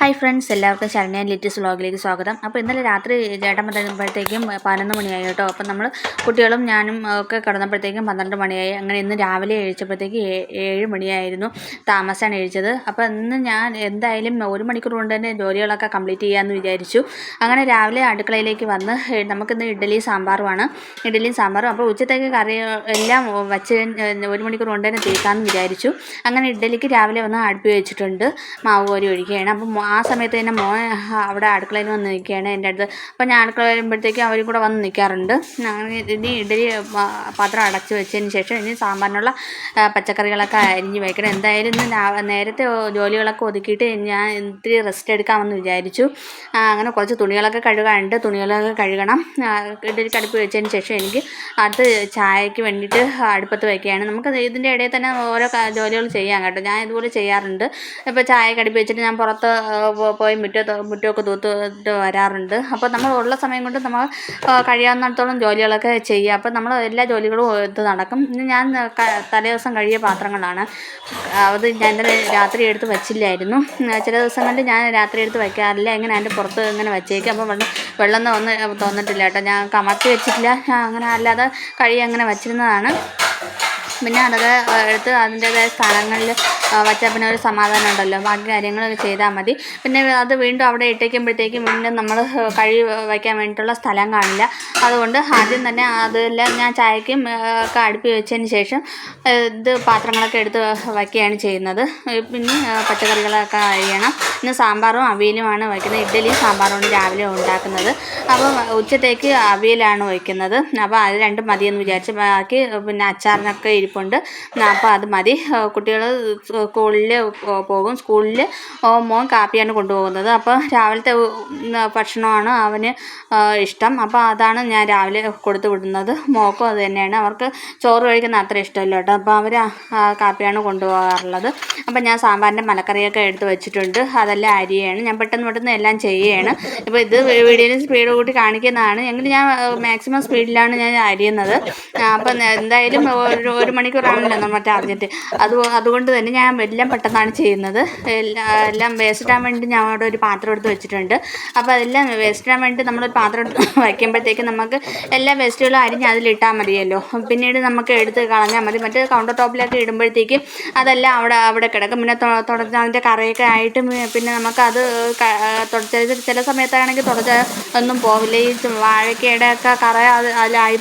Hi friends എല്ലാവർക്കും ശരണ്യ ലിറ്റിസ് വ്ളോഗിലേക്ക് സ്വാഗതം. അപ്പോൾ ഇന്നലെ രാത്രി ചേട്ടൻ വന്നപ്പോഴത്തേക്കും പതിനൊന്ന് മണിയായി കേട്ടോ. അപ്പോൾ നമ്മൾ കുട്ടികളും ഞാനും ഒക്കെ കിടന്നപ്പോഴത്തേക്കും പന്ത്രണ്ട് മണിയായി. അങ്ങനെ ഇന്ന് രാവിലെ എഴുച്ചപ്പോഴത്തേക്ക് ഏഴ് മണിയായിരുന്നു താമസാണ് എഴുതിച്ചത് അപ്പോൾ ഇന്ന് ഞാൻ എന്തായാലും ഒരു മണിക്കൂർ കൊണ്ട് തന്നെ ജോലികളൊക്കെ കംപ്ലീറ്റ് ചെയ്യാമെന്ന് വിചാരിച്ചു. അങ്ങനെ രാവിലെ അടുക്കളയിലേക്ക് വന്ന് നമുക്കിന്ന് ഇഡ്ഡലി സാമ്പാറുമാണ്. ഇഡ്ഡലിയും സാമ്പാറും. അപ്പോൾ ഉച്ചത്തേക്ക് കറി എല്ലാം വച്ച് ഒരു മണിക്കൂർ കൊണ്ട് തന്നെ തീർക്കാമെന്ന് വിചാരിച്ചു. അങ്ങനെ ഇഡ്ഡലിക്ക് രാവിലെ വന്ന് അടുപ്പി വെച്ചിട്ടുണ്ട്. മാവ് കോരി ഒഴിക്കുകയാണ്. അപ്പം ആ സമയത്ത് തന്നെ മോൻ അവിടെ അടുക്കളയിൽ വന്ന് നിൽക്കുകയാണ് എന്റെ അടുത്ത്. അപ്പോൾ ഞാൻ അടുക്കള വരുമ്പോഴത്തേക്കും അവരും കൂടെ വന്ന് നിൽക്കാറുണ്ട്. അങ്ങനെ ഇനി ഇഡലി പാത്രം അടച്ച് വെച്ചതിന് ശേഷം ഇനി സാമ്പാറിനുള്ള പച്ചക്കറികളൊക്കെ അരിഞ്ഞ് വയ്ക്കണം എന്തായാലും ഇന്ന് നേരത്തെ ജോലികളൊക്കെ ഒതുക്കിയിട്ട് ഞാൻ ഇത്തിരി റെസ്റ്റ് എടുക്കാമെന്ന് വിചാരിച്ചു. അങ്ങനെ കുറച്ച് തുണികളൊക്കെ കഴുകാനുണ്ട്. തുണികളൊക്കെ കഴുകണം. ഇഡലി അടുപ്പ് വെച്ചതിന് ശേഷം എനിക്ക് അടുത്ത് ചായക്ക് വേണ്ടിയിട്ട് അടുപ്പത്ത് വയ്ക്കുകയാണ് നമുക്ക് ഇതിന്റെ ഇടയിൽ തന്നെ ഓരോ ജോലികൾ ചെയ്യാം കേട്ടോ. ഞാൻ ഇതുപോലെ ചെയ്യാറുണ്ട്. ഇപ്പോൾ ചായ കടുപ്പ് വെച്ചിട്ട് ഞാൻ പുറത്ത് പോയി മുറ്റത്ത് മുറ്റമൊക്കെ തൂത്തിട്ട് വരാറുണ്ട്. അപ്പോൾ നമ്മൾ ഉള്ള സമയം കൊണ്ട് നമ്മൾ കഴിയാവുന്നിടത്തോളം ജോലികളൊക്കെ ചെയ്യുക. അപ്പോൾ നമ്മൾ എല്ലാ ജോലികളും ഇത് നടക്കും. ഇന്ന് ഞാൻ തലേ ദിവസം കഴിയ പാത്രങ്ങളാണ്. അത് ഞാൻ ഇന്നലെ രാത്രി എടുത്ത് വച്ചില്ലായിരുന്നു. ചില ദിവസങ്ങളിൽ ഞാൻ രാത്രി എടുത്ത് വയ്ക്കാറില്ല. എങ്ങനെ അതിന്റെ പുറത്ത് ഇങ്ങനെ വച്ചേക്കും. അപ്പോൾ വെള്ളം വെള്ളം തോന്ന തോന്നിട്ടില്ല കേട്ടോ. ഞാൻ കമത്തി വെച്ചിട്ടില്ല. അങ്ങനെ അല്ലാതെ കഴി അങ്ങനെ വച്ചിരുന്നതാണ്. പിന്നെ അതൊക്കെ എടുത്ത് അതിന്റേതായ സ്ഥലങ്ങളിൽ വച്ചാൽ പിന്നെ ഒരു സമാധാനം ഉണ്ടല്ലോ. ബാക്കി കാര്യങ്ങളൊക്കെ ചെയ്താൽ മതി. പിന്നെ അത് വീണ്ടും അവിടെ ഇട്ടേക്കുമ്പോഴത്തേക്കും വീണ്ടും നമ്മൾ കഴി വയ്ക്കാൻ വേണ്ടിയിട്ടുള്ള സ്ഥലം കാണില്ല. അതുകൊണ്ട് ആദ്യം തന്നെ അതെല്ലാം ഞാൻ ചായക്കും ഒക്കെ അടുപ്പി വെച്ചതിന് ശേഷം ഇത് പാത്രങ്ങളൊക്കെ എടുത്ത് വയ്ക്കുകയാണ് ചെയ്യുന്നത്. പിന്നെ പച്ചക്കറികളൊക്കെ അരിയണം. ഇന്ന് സാമ്പാറും അവിയലുമാണ് വയ്ക്കുന്നത്. ഇഡ്ഡലിയും സാമ്പാറുമാണ് രാവിലെ ഉണ്ടാക്കുന്നത്. അപ്പോൾ ഉച്ചത്തേക്ക് അവിയലാണ് വയ്ക്കുന്നത്. അപ്പോൾ അത് രണ്ടും മതിയെന്ന് വിചാരിച്ച് ബാക്കി പിന്നെ അച്ചാറിനൊക്കെ ഇരിപ്പുണ്ട് അപ്പോൾ അത് മതി. കുട്ടികൾ സ്കൂളിൽ പോകും. സ്കൂളിൽ മോൻ കാപ്പിയാണ് കൊണ്ടുപോകുന്നത്. അപ്പോൾ രാവിലത്തെ ഭക്ഷണമാണ് അവന് ഇഷ്ടം. അപ്പോൾ അതാണ് ഞാൻ രാവിലെ കൊടുത്തു വിടുന്നത്. മോക്കും അത് തന്നെയാണ്. അവർക്ക് ചോറ് കഴിക്കുന്ന അത്ര ഇഷ്ടമല്ല കേട്ടോ. അപ്പോൾ അവർ കാപ്പിയാണ് കൊണ്ടുപോകാറുള്ളത്. അപ്പോൾ ഞാൻ സാമ്പാറിന്റെ മലക്കറിയൊക്കെ എടുത്ത് വെച്ചിട്ടുണ്ട്. അതെല്ലാം അരിയാണ്. ഞാൻ പെട്ടെന്ന് പെട്ടെന്ന് എല്ലാം ചെയ്യുകയാണ്. ഇപ്പോൾ ഇത് വീഡിയോയിൽ സ്പീഡ് കൂട്ടി കാണിക്കുന്നതാണ്. എങ്കിലും ഞാൻ മാക്സിമം സ്പീഡിലാണ് ഞാൻ അരിയുന്നത്. അപ്പം എന്തായാലും ഒരു ഒരു മണിക്കൂറാണല്ലോ നമ്മൾ ടാർഗറ്റ് അത് അതുകൊണ്ട് തന്നെ ഞാൻ എല്ലാം പെട്ടെന്നാണ് ചെയ്യുന്നത്. എല്ലാം എല്ലാം വേസ്റ്റ് ഇടാൻ വേണ്ടി ഞാൻ അവിടെ ഒരു പാത്രം എടുത്ത് വെച്ചിട്ടുണ്ട്. അപ്പോൾ അതെല്ലാം വേസ്റ്റ് ഇടാൻ വേണ്ടി നമ്മളൊരു പാത്രം എടുത്ത് വയ്ക്കുമ്പോഴത്തേക്ക് നമുക്ക് എല്ലാ വേസ്റ്റുകളും അരിഞ്ഞ് അതിലിട്ടാൽ മതിയല്ലോ. പിന്നീട് നമുക്ക് എടുത്ത് കളഞ്ഞാൽ മതി. മറ്റേ കൗണ്ടർ ടോപ്പിലൊക്കെ ഇടുമ്പോഴത്തേക്കും അതെല്ലാം അവിടെ അവിടെ കിടക്കും. പിന്നെ തുടച്ച അതിന്റെ കറയൊക്കെ ആയിട്ട് പിന്നെ നമുക്കത് തുടച്ച ചില സമയത്താണെങ്കിൽ തുടച്ച ഒന്നും പോവില്ല. ഈ വാഴക്കയുടെ ഒക്കെ കറ അത് അതിലായി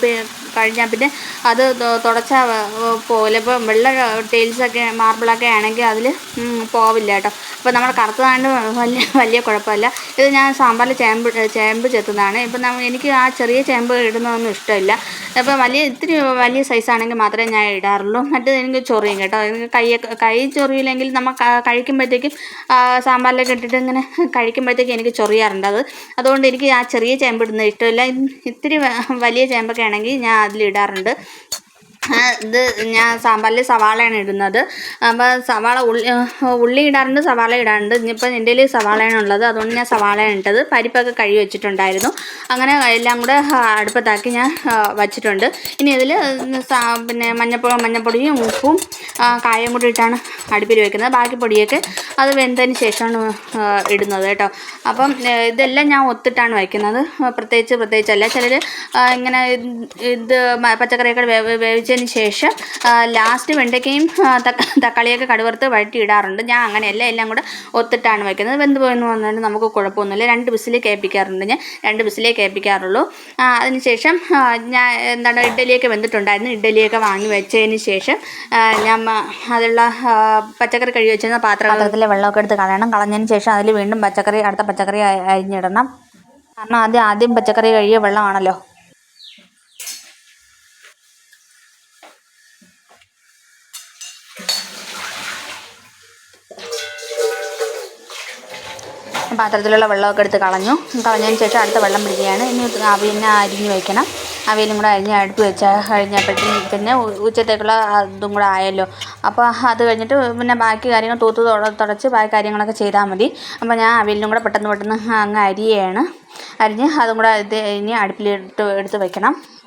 കഴിഞ്ഞാൽ പിന്നെ അത് തുടച്ച പോലെ ഇപ്പോൾ വെള്ള ടൈൽസൊക്കെ മാർബിളൊക്കെ ആണെങ്കിൽ അതിൽ പോവില്ല കേട്ടോ. അപ്പോൾ നമ്മൾ കറുത്തതാണ്ട് വലിയ വലിയ കുഴപ്പമില്ല. ഇത് ഞാൻ സാമ്പാറിൽ ചേമ്പ് ചേമ്പ് ചെത്തുന്നതാണ്. ഇപ്പം എനിക്ക് ആ ചെറിയ ചേമ്പ് ഇടുന്നതൊന്നും ഇഷ്ടമില്ല. അപ്പോൾ വലിയ ഇത്തിരി വലിയ സൈസാണെങ്കിൽ മാത്രമേ ഞാൻ ഇടാറുള്ളൂ. മറ്റേത് എനിക്ക് ചൊറിയും കേട്ടോ. എനിക്ക് കൈയൊക്കെ കൈ ചൊറിയില്ലെങ്കിൽ നമ്മൾ കഴിക്കുമ്പോഴത്തേക്കും സാമ്പാറിലൊക്കെ ഇട്ടിട്ട് ഇങ്ങനെ കഴിക്കുമ്പോഴത്തേക്കും എനിക്ക് ചൊറിയാറുണ്ട് അത്. അതുകൊണ്ട് എനിക്ക് ആ ചെറിയ ചേമ്പ് ഇടുന്നത് ഇഷ്ടമില്ല. ഇത്തിരി വലിയ ചേമ്പൊക്കെ ആണെങ്കിൽ ഞാൻ അതിലിടാറുണ്ട് ഇത് ഞാൻ സാമ്പാറിൽ സവാളയാണ് ഇടുന്നത്. അപ്പോൾ സവാള ഉള്ളി ഉള്ളി ഇടാറുണ്ട് സവാള ഇടാറുണ്ട്. ഇനിയിപ്പോൾ എന്റെ കയ്യിൽ സവാളയാണ് ഉള്ളത്. അതുകൊണ്ട് ഞാൻ സവാളയാണ് ഇട്ടത്. പരിപ്പൊക്കെ കഴുകി വെച്ചിട്ടുണ്ടായിരുന്നു. അങ്ങനെ എല്ലാം കൂടെ അടുപ്പത്താക്കി ഞാൻ വച്ചിട്ടുണ്ട്. ഇനി ഇതിൽ പിന്നെ മഞ്ഞപ്പൊടി മഞ്ഞപ്പൊടിയും ഉപ്പും കായം കൂടി ഇട്ടാണ് അടുപ്പിൽ വെക്കുന്നത്. ബാക്കി പൊടിയൊക്കെ അത് വെന്തതിന് ശേഷമാണ് ഇടുന്നത് കേട്ടോ. അപ്പം ഇതെല്ലാം ഞാൻ ഒത്തിട്ടാണ് വയ്ക്കുന്നത്. പ്രത്യേകിച്ച് പ്രത്യേകിച്ചല്ല. ചിലർ ഇങ്ങനെ ഇത് പച്ചക്കറിയൊക്കെ വേവ് വേവിച്ചതിന് ശേഷം ലാസ്റ്റ് വെണ്ടയ്ക്കയും തക്കാളിയൊക്കെ കടുവറുത്ത് വഴറ്റി ഇടാറുണ്ട് ഞാൻ അങ്ങനെയല്ല എല്ലാം കൂടെ ഒത്തിട്ടാണ് വയ്ക്കുന്നത്. വെന്ത് പോയെന്ന് പറഞ്ഞാൽ നമുക്ക് കുഴപ്പമൊന്നുമില്ല. രണ്ട് വിസിൽ കേൾപ്പിക്കാറുണ്ട് ഞാൻ. രണ്ട് വിസിലേ കേൾപ്പിക്കാറുള്ളൂ. അതിന് അതിനുശേഷം ഞാൻ എന്താണ് ഇഡ്ഡലിയൊക്കെ വെന്തിട്ടുണ്ടായിരുന്നു. ഇഡ്ഡലിയൊക്കെ വാങ്ങി വെച്ചതിന് ശേഷം ഞാൻ അതിലുള്ള പച്ചക്കറി കഴുകി വെച്ചിരുന്ന പാത്രം പാത്രത്തിലെ വെള്ളമൊക്കെ എടുത്ത് കളയണം. കളഞ്ഞതിന് ശേഷം അതിൽ വീണ്ടും പച്ചക്കറി അടുത്ത പച്ചക്കറി അരിഞ്ഞിടണം. കാരണം ആദ്യം ആദ്യം പച്ചക്കറി കഴുകിയ വെള്ളമാണല്ലോ. പാത്രത്തിലുള്ള വെള്ളമൊക്കെ എടുത്ത് കളഞ്ഞു. കളഞ്ഞതിന് ശേഷം അടുത്ത വെള്ളം പിടിക്കുകയാണ്. ഇനി അവിയലിനെ അരിഞ്ഞ് വയ്ക്കണം അവിയലും കൂടെ അരിഞ്ഞ് അടുപ്പ് വെച്ചാൽ കഴിഞ്ഞപ്പോഴത്തേക്കും പിന്നെ ഉച്ചത്തേക്കുള്ള അതും കൂടെ ആയല്ലോ. അപ്പോൾ അത് കഴിഞ്ഞിട്ട് പിന്നെ ബാക്കി കാര്യങ്ങൾ തൂത്ത് തുട- തുടച്ച് ബാക്കി കാര്യങ്ങളൊക്കെ ചെയ്താൽ മതി. അപ്പോൾ ഞാൻ അവിയലിനും കൂടെ പെട്ടെന്ന് പെട്ടെന്ന് അങ്ങ് അരിയാണ്. അരിഞ്ഞ് അതും കൂടെ ഇത് ഇനി അടുപ്പിലിട്ട് എടുത്ത് വെക്കണം.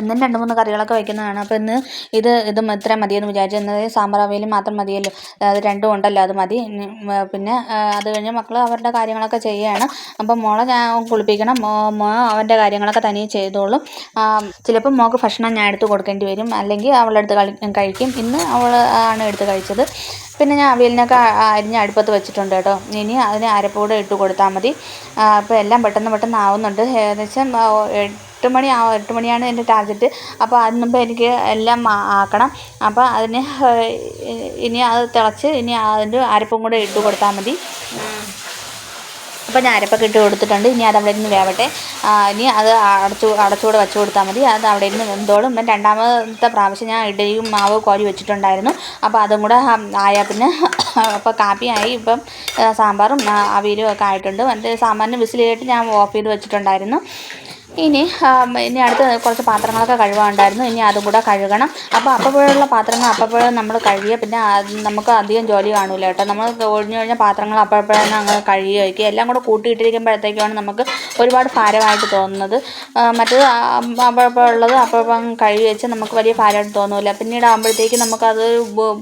എന്നും രണ്ട് മൂന്ന് കറികളൊക്കെ വയ്ക്കുന്നതാണ് അപ്പോൾ ഇന്ന് ഇത് ഇത് ഇത്ര മതിയെന്ന് വിചാരിച്ചു എന്നത് സാമ്പാർ അവയിൽ മാത്രം മതിയല്ലോ. അത് രണ്ടും ഉണ്ടല്ലോ അത് മതി. പിന്നെ അത് കഴിഞ്ഞ് മക്കൾ അവരുടെ കാര്യങ്ങളൊക്കെ ചെയ്യുകയാണ് അപ്പോൾ മോളെ ഞാൻ കുളിപ്പിക്കണം. മോ മോ അവന്റെ കാര്യങ്ങളൊക്കെ തനിയെ ചെയ്തോളും. ചിലപ്പോൾ ചിലപ്പം മോൾക്ക് ഭക്ഷണം ഞാൻ എടുത്ത് കൊടുക്കേണ്ടി വരും. അല്ലെങ്കിൽ അവളെടുത്ത് കളി കഴിക്കും. ഇന്ന് അവൾ ആണ് എടുത്ത് കഴിച്ചത്. പിന്നെ ഞാൻ അവിയലിനൊക്കെ അരിഞ്ഞ് അടുപ്പത്ത് വെച്ചിട്ടുണ്ട് കേട്ടോ. ഇനി അതിന് അരപ്പൂടെ ഇട്ട് കൊടുത്താൽ മതി. അപ്പോൾ എല്ലാം പെട്ടെന്ന് പെട്ടെന്ന് ആവുന്നുണ്ട്. ഏകദേശം എട്ട് മണി ആ എട്ട് മണിയാണ് എന്റെ ടാർജറ്റ് അപ്പോൾ അതിന് മുമ്പ് എനിക്ക് എല്ലാം ആക്കണം. അപ്പോൾ അതിന് ഇനി അത് തിളച്ച് ഇനി അതിന്റെ അരപ്പും കൂടെ ഇട്ട് കൊടുത്താൽ മതി. അപ്പോൾ ഞാൻ അരപ്പൊക്കെ ഇട്ട് കൊടുത്തിട്ടുണ്ട്. ഇനി അത് അവിടെ വേവട്ടെ. ഇനി അത് അടച്ചു അടച്ചുകൂടെ വെച്ച് കൊടുത്താൽ മതി. അത് അവിടെ നിന്ന് വെന്തോളും. പിന്നെ രണ്ടാമത്തെ പ്രാവശ്യം ഞാൻ ഇഡലിയും മാവ് കോരി വെച്ചിട്ടുണ്ടായിരുന്നു. അപ്പോൾ അതും കൂടെ ആയാൽ പിന്നെ അപ്പോൾ കാപ്പിയായി. ഇപ്പം സാമ്പാറും അവിയലും ഒക്കെ ആയിട്ടുണ്ട്. മറ്റേ സാമ്പാറിന് വിസിൽ ഞാൻ ഓഫ് ചെയ്ത് വെച്ചിട്ടുണ്ടായിരുന്നു. ഇനി ഇനി അടുത്ത് കുറച്ച് പാത്രങ്ങളൊക്കെ കഴുകാനുണ്ടായിരുന്നു. ഇനി അതും കൂടെ കഴുകണം. അപ്പോൾ അപ്പപ്പോഴുള്ള പാത്രങ്ങൾ അപ്പപ്പോഴും നമ്മൾ കഴുകിയ പിന്നെ നമുക്ക് അധികം ജോലി കാണില്ല കേട്ടോ. നമ്മൾ ഒഴിഞ്ഞു കഴിഞ്ഞ പാത്രങ്ങൾ അപ്പോഴപ്പോഴാണ് അങ്ങ് കഴുകി വയ്ക്കുക. എല്ലാം കൂടെ കൂട്ടിയിട്ടിരിക്കുമ്പോഴത്തേക്കാണ് നമുക്ക് ഒരുപാട് ഭാരമായിട്ട് തോന്നുന്നത്. മറ്റേത് അപ്പോഴപ്പോഴുള്ളത് അപ്പോഴപ്പം കഴുകി വെച്ച് നമുക്ക് വലിയ ഭാരമായിട്ട് തോന്നില്ല പിന്നീട് ആകുമ്പോഴത്തേക്കും നമുക്കത്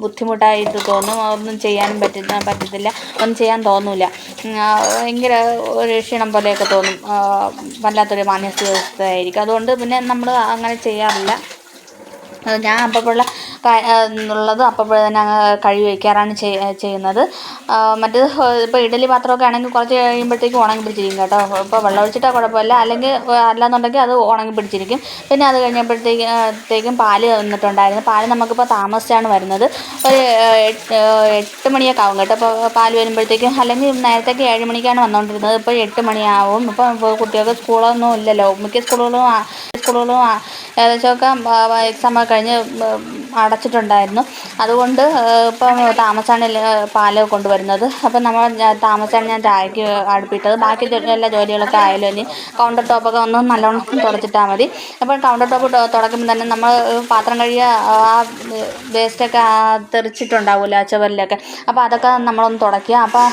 ബുദ്ധിമുട്ടായിട്ട് തോന്നും. ഒന്നും ചെയ്യാനും പറ്റുന്ന പറ്റത്തില്ല. ഒന്നും ചെയ്യാൻ തോന്നില്ല ഭയങ്കര ഒരു ക്ഷീണം പോലെയൊക്കെ തോന്നും. ആ, മാനസികാവസ്ഥയായിരിക്കും അതുകൊണ്ട് പിന്നെ നമ്മൾ അങ്ങനെ ചെയ്യാറില്ല. ഞാൻ അപ്പപ്പോഴുള്ള ഉള്ളത് അപ്പപ്പോൾ തന്നെ കഴുകി വയ്ക്കാറാണ് ചെയ്- ചെയ്യുന്നത്. മറ്റേത് ഇപ്പോൾ ഇഡലി പാത്രമൊക്കെ ആണെങ്കിൽ കുറച്ച് കഴിയുമ്പോഴത്തേക്കും ഉണങ്ങി പിടിച്ചിരിക്കും കേട്ടോ. ഇപ്പോൾ വെള്ളം ഒഴിച്ചിട്ടാൽ കുഴപ്പമില്ല. അല്ലെങ്കിൽ അല്ലാന്നുണ്ടെങ്കിൽ അത് ഉണങ്ങി പിടിച്ചിരിക്കും. പിന്നെ അത് കഴിഞ്ഞപ്പോഴത്തേക്കും ത്തേക്കും പാൽ തന്നിട്ടുണ്ടായിരുന്നു പാൽ നമുക്കിപ്പോൾ താമസിച്ചാണ് വരുന്നത്. ഒരു എട്ട് മണിയൊക്കെ ആവും കേട്ടോ. ഇപ്പോൾ പാൽ വരുമ്പോഴത്തേക്കും അല്ലെങ്കിൽ നേരത്തേക്ക് ഏഴ് മണിക്കാണ് വന്നുകൊണ്ടിരുന്നത് ഇപ്പോൾ എട്ട് മണിയാവും. ഇപ്പം ഇപ്പോൾ കുട്ടികൾക്ക് സ്കൂളൊന്നും ഇല്ലല്ലോ. മിക്ക സ്കൂളുകളും സ്കൂളുകളും ഏകദേശമൊക്കെ എക്സാം കഴിഞ്ഞ് അടച്ചിട്ടുണ്ടായിരുന്നു അതുകൊണ്ട് ഇപ്പം താമസമാണ് പാൽ കൊണ്ടുവരുന്നത് അപ്പം നമ്മൾ താമസിച്ചാണ് ഞാൻ ചായക്ക് അടുപ്പിട്ടത് ബാക്കി എല്ലാ ജോലികളൊക്കെ ആയാലും ഇനി കൗണ്ടർ ടോപ്പൊക്കെ ഒന്ന് നല്ലോണം തുടച്ചിട്ടാൽ മതി അപ്പം കൗണ്ടർ ടോപ്പ് തുടക്കുമ്പോൾ തന്നെ നമ്മൾ പാത്രം കഴുകിയ ആ വേസ്റ്റൊക്കെ തെറിച്ചിട്ടുണ്ടാവുമല്ലോ ആ ചുവരിലൊക്കെ അപ്പോൾ അതൊക്കെ നമ്മളൊന്ന് തുടയ്ക്കുക അപ്പോൾ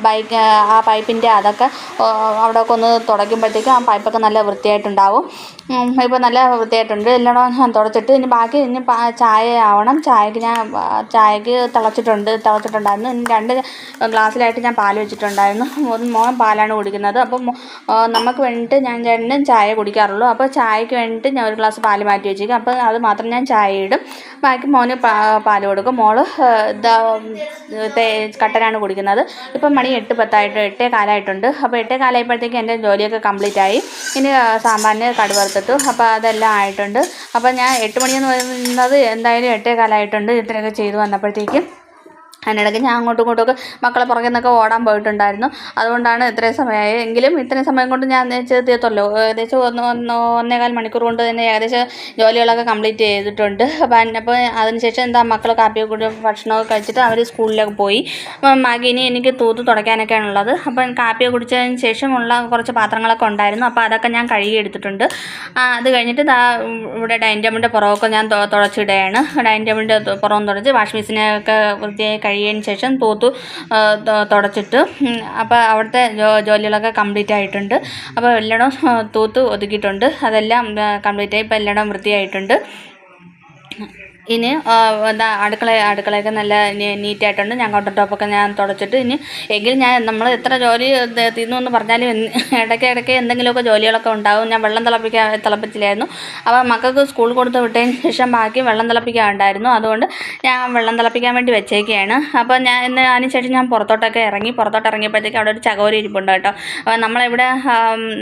ബൈക്ക് ആ പൈപ്പിന്റെ അതൊക്കെ അവിടെയൊക്കെ ഒന്ന് തുടയ്ക്കുമ്പോഴത്തേക്കും ആ പൈപ്പൊക്കെ നല്ല വൃത്തിയായിട്ടുണ്ടാവും ഇപ്പോൾ നല്ല വൃത്തിയായിട്ടുണ്ട്. എല്ലാം ഞാൻ തുടച്ചിട്ട് ഇനി ബാക്കി ഇനി ചായ ആവണം. ചായക്ക് ഞാൻ ചായക്ക് തിളച്ചിട്ടുണ്ട് തിളച്ചിട്ടുണ്ടായിരുന്നു. ഇനി രണ്ട് ഗ്ലാസ്സിലായിട്ട് ഞാൻ പാൽ വെച്ചിട്ടുണ്ടായിരുന്നു. മോൻ പാലാണ് കുടിക്കുന്നത്. അപ്പം നമുക്ക് വേണ്ടിയിട്ട് ഞാൻ ചേട്ടനും ചായ കുടിക്കാറുള്ളൂ. അപ്പോൾ ചായക്ക് വേണ്ടിയിട്ട് ഞാൻ ഒരു ഗ്ലാസ് പാൽ മാറ്റി വെച്ചേക്കും. അപ്പോൾ അത് മാത്രം ഞാൻ ചായ ഇടും. ബാക്കി മോന് പാൽ കൊടുക്കും. മോൾ കട്ടനാണ് കുടിക്കുന്നത്. ഇപ്പം മണി എട്ട് പത്തായിട്ട് എട്ടേ കാലമായിട്ടുണ്ട് അപ്പോൾ എട്ടേ കാലമായപ്പോഴത്തേക്ക് എന്റെ ജോലിയൊക്കെ കംപ്ലീറ്റ് ആയി. ഇനി സാമ്പാറിന് കടുവറുത്തിട്ടു അപ്പോൾ അതെല്ലാം ആയിട്ടുണ്ട്. അപ്പോൾ ഞാൻ എട്ട് മണിയെന്ന് പറയുന്നത് എന്തായാലും എട്ടേ കാലമായിട്ടുണ്ട് ഇത്രയൊക്കെ ചെയ്തു വന്നപ്പോഴത്തേക്കും അതിനിടയ്ക്ക് ഞാൻ അങ്ങോട്ടും ഇങ്ങോട്ടുമൊക്കെ മക്കളെ പുറകെ നിന്നൊക്കെ ഓടാൻ പോയിട്ടുണ്ടായിരുന്നു. അതുകൊണ്ടാണ് ഇത്രയും സമയമായി എങ്കിലും ഇത്രയും സമയം കൊണ്ട് ഞാൻ ചെയ്തെത്തല്ലോ ഏകദേശം ഒന്ന് ഒന്ന് ഒന്നേകാൽ മണിക്കൂർ കൊണ്ട് തന്നെ ഏകദേശം ജോലികളൊക്കെ കംപ്ലീറ്റ് ചെയ്തിട്ടുണ്ട്. അപ്പം അപ്പോൾ അതിനുശേഷം എന്താ മക്കൾ കാപ്പിയൊക്കെ കൂടി ഭക്ഷണമൊക്കെ കഴിച്ചിട്ട് അവർ സ്കൂളിലേക്ക് പോയി. അപ്പം ഇനി എനിക്ക് തൂത്ത് തുടയ്ക്കാനൊക്കെയാണ് ഉള്ളത്. അപ്പം കാപ്പിയൊക്കെ കുടിച്ചതിന് ശേഷമുള്ള കുറച്ച് പാത്രങ്ങളൊക്കെ ഉണ്ടായിരുന്നു. അപ്പോൾ അതൊക്കെ ഞാൻ കഴുകി എടുത്തിട്ടുണ്ട്. അത് കഴിഞ്ഞിട്ട് ഇവിടെ ഡൈനിങ് ടേബിളിന്റെ പുറമൊക്കെ ഞാൻ തുടച്ചിടുകയാണ്. ഡൈനിങ് ടേബിളിന്റെ പുറം തുടച്ച് വാഷിംഗ് മെഷീനൊക്കെ വൃത്തിയായി കഴിയുന്നതിന് ശേഷം തൂത്തു തുടച്ചിട്ട്. അപ്പോൾ അവിടുത്തെ ജോലികളൊക്കെ കംപ്ലീറ്റ് ആയിട്ടുണ്ട്. അപ്പോൾ എല്ലായിടവും ആ, തൂത്ത് ഒതുക്കിയിട്ടുണ്ട്. അതെല്ലാം കംപ്ലീറ്റ് ആയി ഇപ്പോൾ എല്ലായിടവും വൃത്തിയായിട്ടുണ്ട്. ഇനി എന്താ അടുക്കള അടുക്കളയൊക്കെ നല്ല നീറ്റായിട്ടുണ്ട്. ഞാൻ കൗണ്ടർ ടോപ്പൊക്കെ ഞാൻ തുടച്ചിട്ട് ഇനി എങ്കിൽ ഞാൻ നമ്മൾ എത്ര ജോലി തീർന്നു എന്ന് പറഞ്ഞാലും ഇടയ്ക്ക് ഇടയ്ക്ക് എന്തെങ്കിലുമൊക്കെ ജോലികളൊക്കെ ഉണ്ടാവും. ഞാൻ വെള്ളം തിളപ്പിക്കാൻ തിളപ്പിച്ചില്ലായിരുന്നു. അപ്പോൾ മക്കൾക്ക് സ്കൂൾ കൊടുത്ത് വിട്ടതിന് ശേഷം ബാക്കി വെള്ളം തിളപ്പിക്കാൻ ഉണ്ടായിരുന്നു അതുകൊണ്ട് ഞാൻ വെള്ളം തിളപ്പിക്കാൻ വേണ്ടി വെച്ചേക്കുകയാണ് അപ്പോൾ ഞാൻ ഇന്ന് അതിന് ശേഷം ഞാൻ പുറത്തോട്ടൊക്കെ ഇറങ്ങി പുറത്തോട്ട് ഇറങ്ങിയപ്പോഴത്തേക്ക് അവിടെ ഒരു ചകോരി ഇരിപ്പുണ്ട് കേട്ടോ. അപ്പോൾ നമ്മളിവിടെ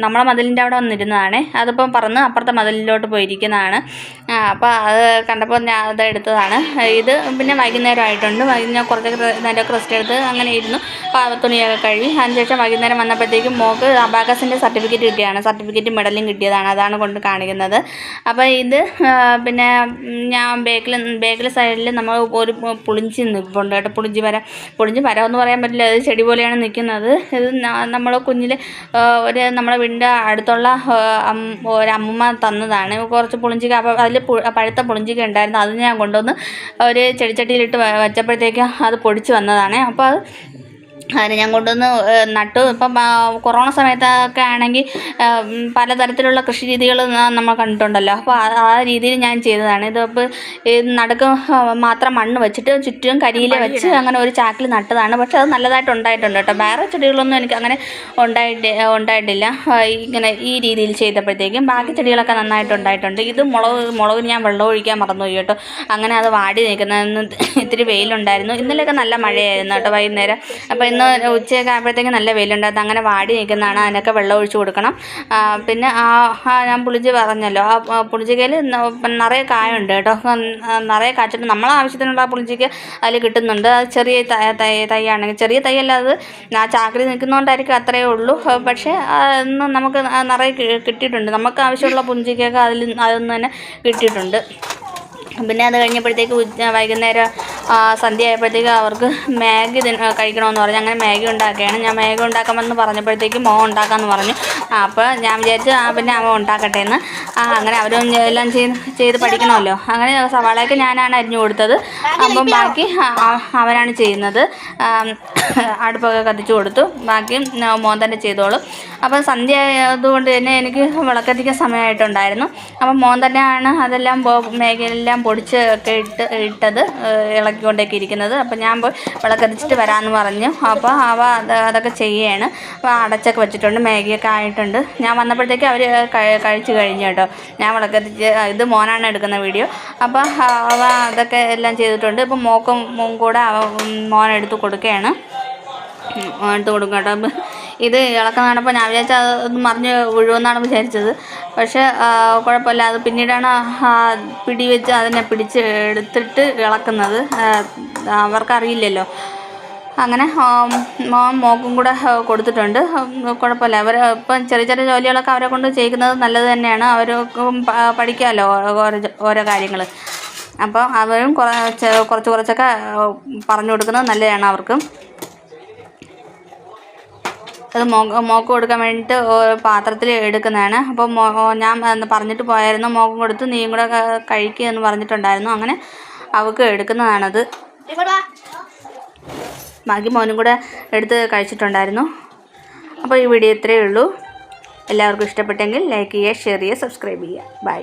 നമ്മളെ മതിലിന്റെ അവിടെ വന്നിരുന്നതാണേ. അതിപ്പം പറന്ന് അപ്പുറത്തെ മതിലിലോട്ട് പോയിരിക്കുന്നതാണ്. അപ്പോൾ അത് കണ്ടപ്പോൾ ഞാൻ അത് എടുത്തതാണ് ഇത് പിന്നെ വൈകുന്നേരം ആയിട്ടുണ്ട് വൈകുന്നേരം കുറച്ച് നല്ല റെസ്റ്റ് എടുത്ത് അങ്ങനെ ഇരുന്നു. തുണിയൊക്കെ കഴുകി. അതിനുശേഷം വൈകുന്നേരം വന്നപ്പോഴത്തേക്കും മോക്ക് അബാക്കസിന്റെ സർട്ടിഫിക്കറ്റ് കിട്ടിയതാണ് സർട്ടിഫിക്കറ്റ് മെഡലും കിട്ടിയതാണ്. അതാണ് കൊണ്ട് കാണിക്കുന്നത്. അപ്പോൾ ഇത് പിന്നെ ഞാൻ ബേക്കിൽ ബേക്കിൽ സൈഡിൽ നമ്മൾ ഒരു പുളിഞ്ചി നിൽപ്പുണ്ട് കേട്ടോ. പുളിഞ്ചി മരം പുളിഞ്ചി മരം എന്ന് പറയാൻ പറ്റില്ല. അത് ചെടി പോലെയാണ് നിൽക്കുന്നത് ഇത് നമ്മൾ കുഞ്ഞിൽ ഒരു നമ്മുടെ വീടിന്റെ അടുത്തുള്ള ഒരു തന്നതാണ്. കുറച്ച് പുളിഞ്ചിക്ക അപ്പോൾ അതിൽ പഴുത്ത പുളിഞ്ചിക്ക ഉണ്ടായിരുന്നു. അത് ഞാൻ കൊണ്ടുവന്ന് ഒരു ചെടിച്ചട്ടിയിലിട്ട് വ- അത് പൊടിച്ച് വന്നതാണേ. അപ്പോൾ അത് അതിന് ഞാൻ കൊണ്ടുവന്ന് നട്ടു. ഇപ്പം കൊറോണ സമയത്തൊക്കെ ആണെങ്കിൽ പലതരത്തിലുള്ള കൃഷി രീതികൾ നമ്മൾ കണ്ടിട്ടുണ്ടല്ലോ. അപ്പോൾ ആ രീതിയിൽ ഞാൻ ചെയ്തതാണ്. ഇതിപ്പോൾ നടുക്ക് മാത്രം മണ്ണ് വെച്ചിട്ട് ചുറ്റും കരിയിൽ വെച്ച് അങ്ങനെ ഒരു ചാക്കിൽ നട്ടതാണ്. പക്ഷെ അത് നല്ലതായിട്ട് ഉണ്ടായിട്ടുണ്ട് കേട്ടോ. വേറെ ചെടികളൊന്നും എനിക്ക് അങ്ങനെ ഉണ്ടായിട്ട് ഉണ്ടായിട്ടില്ല. ഇങ്ങനെ ഈ രീതിയിൽ ചെയ്തപ്പോഴത്തേക്കും ബാക്കി ചെടികളൊക്കെ നന്നായിട്ട് ഉണ്ടായിട്ടുണ്ട്. ഇത് മുളക് മുളകിന് ഞാൻ വെള്ളം ഒഴിക്കാൻ മറന്നുപോയി കേട്ടോ. അങ്ങനെ അത് വാടി നിൽക്കുന്നതെന്ന് ഇത്തിരി വെയിലുണ്ടായിരുന്നു. ഇന്നലെയൊക്കെ നല്ല മഴയായിരുന്നു കേട്ടോ വൈകുന്നേരം. അപ്പോൾ ഇന്ന് ഉച്ചയൊക്കെ ആയപ്പോഴത്തേക്കും നല്ല വെയിലുണ്ടായിരുന്നു അങ്ങനെ വാടി നിൽക്കുന്നതാണ്. അതിനൊക്കെ വെള്ളം ഒഴിച്ച് കൊടുക്കണം. പിന്നെ ആ ഞാൻ പുളിഞ്ചി പറഞ്ഞല്ലോ. ആ പുളിഞ്ചിക്കയിൽ നിറയെ കായുണ്ട് കേട്ടോ. നിറയെ കാച്ചിട്ട് നമ്മളെ ആവശ്യത്തിനുള്ള ആ പുളിഞ്ചിക്ക് അതിൽ കിട്ടുന്നുണ്ട്. അത് ചെറിയ തൈയാണെങ്കിൽ ചെറിയ തൈയല്ല അത്. ആ ചാക്കിൽ നിൽക്കുന്നതുകൊണ്ടായിരിക്കും അത്രയേ ഉള്ളൂ. പക്ഷേ ഇന്ന് നമുക്ക് നിറയെ കിട്ടിയിട്ടുണ്ട്. നമുക്ക് ആവശ്യമുള്ള പുഞ്ചിക്കൊക്കെ അതിൽ അതൊന്നും തന്നെ കിട്ടിയിട്ടുണ്ട്. പിന്നെ അത് കഴിഞ്ഞപ്പോഴത്തേക്ക് വൈകുന്നേരം സന്ധ്യ ആയപ്പോഴത്തേക്ക് അവർക്ക് മാഗി കഴിക്കണമെന്ന് പറഞ്ഞു. അങ്ങനെ മാഗി ഉണ്ടാക്കുകയാണ്. ഞാൻ മാഗി ഉണ്ടാക്കാമെന്ന് പറഞ്ഞപ്പോഴത്തേക്കും മോ ഉണ്ടാക്കാമെന്ന് പറഞ്ഞു. അപ്പോൾ ഞാൻ വിചാരിച്ചു ആ പിന്നെ അമ്മ ഉണ്ടാക്കട്ടെ എന്ന്. ആ അങ്ങനെ അവരും എല്ലാം ചെയ്ത് ചെയ്ത് പഠിക്കണമല്ലോ. അങ്ങനെ സവാളയൊക്കെ ഞാനാണ് അരിഞ്ഞു കൊടുത്തത്. അപ്പം ബാക്കി അവനാണ് ചെയ്യുന്നത്. അടുപ്പൊക്കെ കത്തിച്ചു കൊടുത്തു. ബാക്കിയും മോൻ തന്നെ ചെയ്തോളും. അപ്പം സന്ധ്യ ആയതുകൊണ്ട് തന്നെ എനിക്ക് വിളക്കത്തിക്കാൻ സമയമായിട്ടുണ്ടായിരുന്നു. അപ്പം മോൻ തന്നെയാണ് അതെല്ലാം മേഖലയെല്ലാം പൊടിച്ച് ഒക്കെ ഇട്ട് ഇട്ടത് ഏഹ് ഇളക്കിക്കൊണ്ടൊക്കെ ഇരിക്കുന്നത്. അപ്പം ഞാൻ പോയി വിളക്കരിച്ചിട്ട് വരാമെന്ന് പറഞ്ഞു. അപ്പോൾ അവ അത് അതൊക്കെ ചെയ്യുകയാണ് അപ്പോൾ അടച്ചൊക്കെ വെച്ചിട്ടുണ്ട്. മാഗിയൊക്കെ ആയിട്ടുണ്ട്. ഞാൻ വന്നപ്പോഴത്തേക്ക് അവർ കഴിച്ചു കഴിഞ്ഞു കേട്ടോ. ഞാൻ വിളക്കത്തിച്ച് ഇത് മോനാണ് എടുക്കുന്ന വീഡിയോ. അപ്പോൾ അവ അതൊക്കെ എല്ലാം ചെയ്തിട്ടുണ്ട്. ഇപ്പം മോക്കും കൂടെ അവ മോൻ എടുത്ത് കൊടുക്കുകയാണ്. എടുത്ത് കൊടുക്കും കേട്ടോ. ഇത് ഇളക്കം നടപ്പോൾ ഞാൻ വിചാരിച്ച അത് മറിഞ്ഞ് വീഴുമെന്നാണ് വിചാരിച്ചത്. പക്ഷേ കുഴപ്പമില്ല. അത് പിന്നീടാണ് പിടി വെച്ച് അതിനെ പിടിച്ച് എടുത്തിട്ട് ഇളക്കുന്നത്. അവർക്കറിയില്ലല്ലോ. അങ്ങനെ മോൻ മോക്കും കൂടെ കൊടുത്തിട്ടുണ്ട്. കുഴപ്പമില്ല. അവർ ഇപ്പം ചെറിയ ചെറിയ ജോലികളൊക്കെ അവരെ കൊണ്ട് ചെയ്യിക്കുന്നത് നല്ലത് തന്നെയാണ്. അവർക്കും പ- പഠിക്കാമല്ലോ ഓരോ ഓരോ കാര്യങ്ങൾ അപ്പോൾ അവരും കുറച്ച് കുറച്ച് കുറച്ചൊക്കെ പറഞ്ഞു കൊടുക്കുന്നത് നല്ലതാണ് അവർക്ക്. അത് മോ മോക്ക് കൊടുക്കാൻ വേണ്ടിയിട്ട് പാത്രത്തിൽ എടുക്കുന്നതാണ്. അപ്പോൾ മോ ഞാൻ പറഞ്ഞിട്ട് പോയായിരുന്നു മോക്കും കൊടുത്ത് നീയും കൂടെ കഴിക്കുക എന്ന് പറഞ്ഞിട്ടുണ്ടായിരുന്നു. അങ്ങനെ അവൾക്ക് എടുക്കുന്നതാണത്. ബാക്കി മോനും കൂടെ എടുത്ത് കഴിച്ചിട്ടുണ്ടായിരുന്നു. അപ്പോൾ ഈ വീഡിയോ ഇത്രയേ ഉള്ളൂ. എല്ലാവർക്കും ഇഷ്ടപ്പെട്ടെങ്കിൽ ലൈക്ക് ചെയ്യുക ഷെയർ ചെയ്യുക സബ്സ്ക്രൈബ് ചെയ്യുക. ബൈ